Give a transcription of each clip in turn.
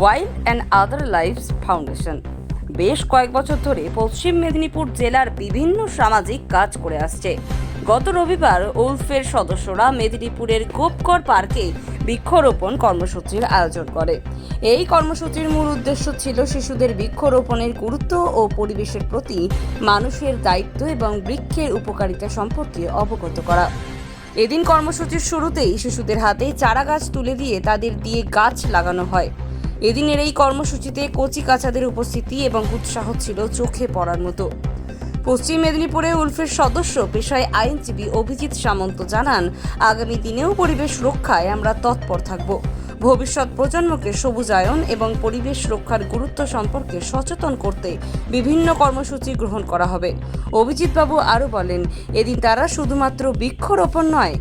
Wild and other lifes foundation. বেশ কয়েক বছর ধরে পশ্চিম মেদিনীপুর জেলার বিভিন্ন সামাজিক কাজ করে আসছে। গত রবিবার উলফের সদস্যরা মেদিনীপুরের গোপকর পার্কে বৃক্ষরোপণ কর্মসূচির আয়োজন করে। এই কর্মসূচির মূল উদ্দেশ্য ছিল শিশুদের বৃক্ষরোপণের গুরুত্ব ও পরিবেশের প্রতি মানুষের দায়িত্ব এবং বৃক্ষের উপকারিতা সম্পর্কে অবগত করা। এদিন কর্মসূচির শুরুতেই শিশুদের হাতে চারা গাছ তুলে দিয়ে তাদের দিয়ে গাছ লাগানো হয়। এদিনের এই কর্মসূচিতে কচি কাচাদের উপস্থিতি এবং উৎসাহ ছিল চোখে পড়ার মতো। পশ্চিম মেদিনীপুরে উলফের সদস্য, পেশায় আইনজীবী অভিজিৎ সামন্ত জানান, আগামী দিনেও পরিবেশ রক্ষায় আমরা তৎপর থাকব। ভবিষ্যৎ প্রজন্মকে সবুজায়ন এবং পরিবেশ রক্ষার গুরুত্ব সম্পর্কে সচেতন করতে বিভিন্ন কর্মসূচি গ্রহণ করা হবে। অভিজিৎবাবু আরও বলেন, এদিন তারা শুধুমাত্র বৃক্ষরোপণ নয়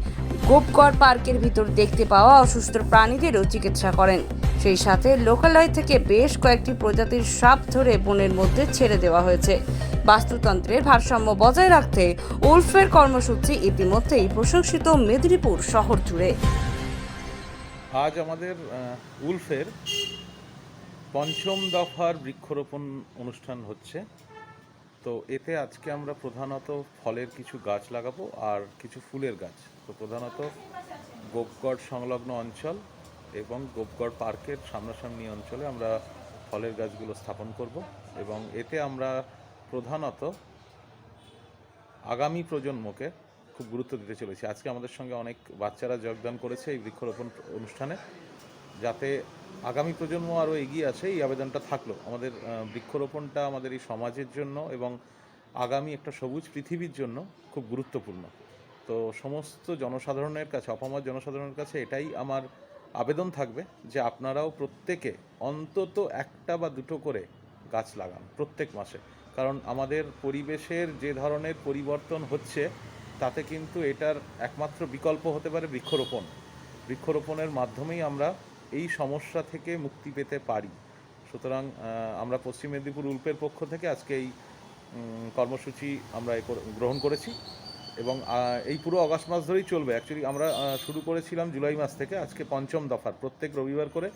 গোপগড় পার্কের ভিতর দেখতে পাওয়া অসুস্থ প্রাণীদেরও চিকিৎসা করেন। সেই সাথে লোকালয় থেকে বেশ কয়েকটি প্রজাতির সাপ ধরে বনের মধ্যে ছেড়ে দেওয়া হয়েছে। বাস্তুতন্ত্রের ভারসাম্য বজায় রাখতে উলফের কর্মসূচি ইতিমধ্যেই প্রশংসিত মেদিনীপুর শহর জুড়ে। আজ আমাদের উলফের পঞ্চম দফার বৃক্ষরোপণ অনুষ্ঠান হচ্ছে। তো এতে আজকে আমরা প্রধানত ফলের কিছু গাছ লাগাবো আর কিছু ফুলের গাছ। তো প্রধানত গোপগড় সংলগ্ন অঞ্চল এবং গোপগড় পার্কের সামনাসামনি অঞ্চলে আমরা ফলের গাছগুলো স্থাপন করব এবং এতে আমরা প্রধানত আগামী প্রজন্মকে খুব গুরুত্ব দিতে চলেছি। আজকে আমাদের সঙ্গে অনেক বাচ্চারা যোগদান করেছে এই বৃক্ষরোপণ অনুষ্ঠানে। যাতে আগামী প্রজন্ম আরও এগিয়ে আসে, এই আবেদনটা থাকল। আমাদের বৃক্ষরোপণটা আমাদের এই সমাজের জন্য এবং আগামী একটা সবুজ পৃথিবীর জন্য খুব গুরুত্বপূর্ণ। তো সমস্ত জনসাধারণের কাছে, অপমর জনসাধারণের কাছে এটাই আমার আবেদন থাকবে যে আপনারাও প্রত্যেকে অন্তত একটা বা দুটো করে গাছ লাগান প্রত্যেক মাসে। কারণ আমাদের পরিবেশের যে ধরনের পরিবর্তন হচ্ছে, তাতে কিন্তু এটার একমাত্র বিকল্প হতে পারে বৃক্ষরোপণ। বৃক্ষরোপণের মাধ্যমেই আমরা এই সমস্যা থেকে মুক্তি পেতে পারি। সুতরাং আমরা পশ্চিম মেদিনীপুর উল্পের পক্ষ থেকে আজকে এই কর্মসূচি আমরা গ্রহণ করেছি। এবং এই পুরো অগাস্ট মাস ধরেই চলবে। অ্যাকচুয়ালি আমরা শুরু করেছিলাম জুলাই মাস থেকে, আজকে পঞ্চম দফার, প্রত্যেক রবিবার করে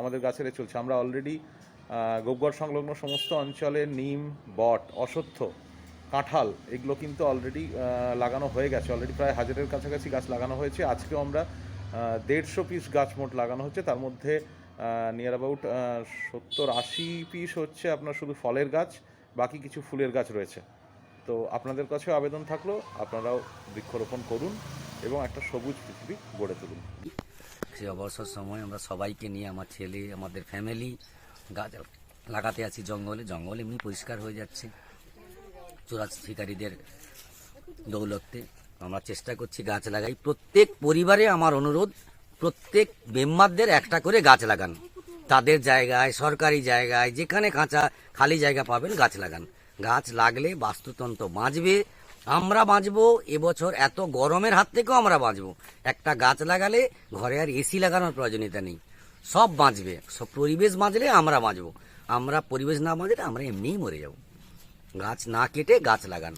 আমাদের গাছের চলছে। আমরা অলরেডি গোবগড় সংলগ্ন সমস্ত অঞ্চলে নিম, বট, অশ্বত্থ, কাঁঠাল, এগুলো কিন্তু অলরেডি লাগানো হয়ে গেছে। অলরেডি প্রায় হাজারের কাছাকাছি গাছ লাগানো হয়েছে। আজকেও আমরা দেড়শো পিস গাছ মোট লাগানো হচ্ছে। তার মধ্যে নিয়ার অ্যাবাউট সত্তর আশি পিস হচ্ছে আপনার শুধু ফলের গাছ, বাকি কিছু ফুলের গাছ রয়েছে। তো আপনাদের কাছে আবেদন থাকল, আপনারাও বৃক্ষরোপণ করুন এবং একটা সবুজ পৃথিবী গড়ে তুলুন। সেই অবসর সময় আমরা সবাইকে নিয়ে, আমার ছেলে, আমাদের ফ্যামিলি গাছ লাগাতে আছি জঙ্গলে। জঙ্গল এমনি পরিষ্কার হয়ে যাচ্ছে। চোরা শিকারীদের দৌলতে আমরা চেষ্টা করছি গাছ লাগাই। প্রত্যেক পরিবারে আমার অনুরোধ, প্রত্যেক মেম্বারদের একটা করে গাছ লাগান। তাদের জায়গায়, সরকারি জায়গায়, যেখানে কাঁচা, খালি জায়গা পাবেন, গাছ লাগান। গাছ লাগলে বাস্তুতন্ত্র বাঁচবে। আমরা বাঁচবো। এবছর এত গরমের হাত থেকেও আমরা বাঁচবো। একটা গাছ লাগালে ঘরে আর এসি লাগানোর প্রয়োজনীয়তা নেই। সব বাঁচবে। সব পরিবেশ বাঁচলে আমরা বাঁচবো। আমরা পরিবেশ না বাঁচলে আমরা এমনিই মরে যাব। গাছ না কেটে গাছ লাগান।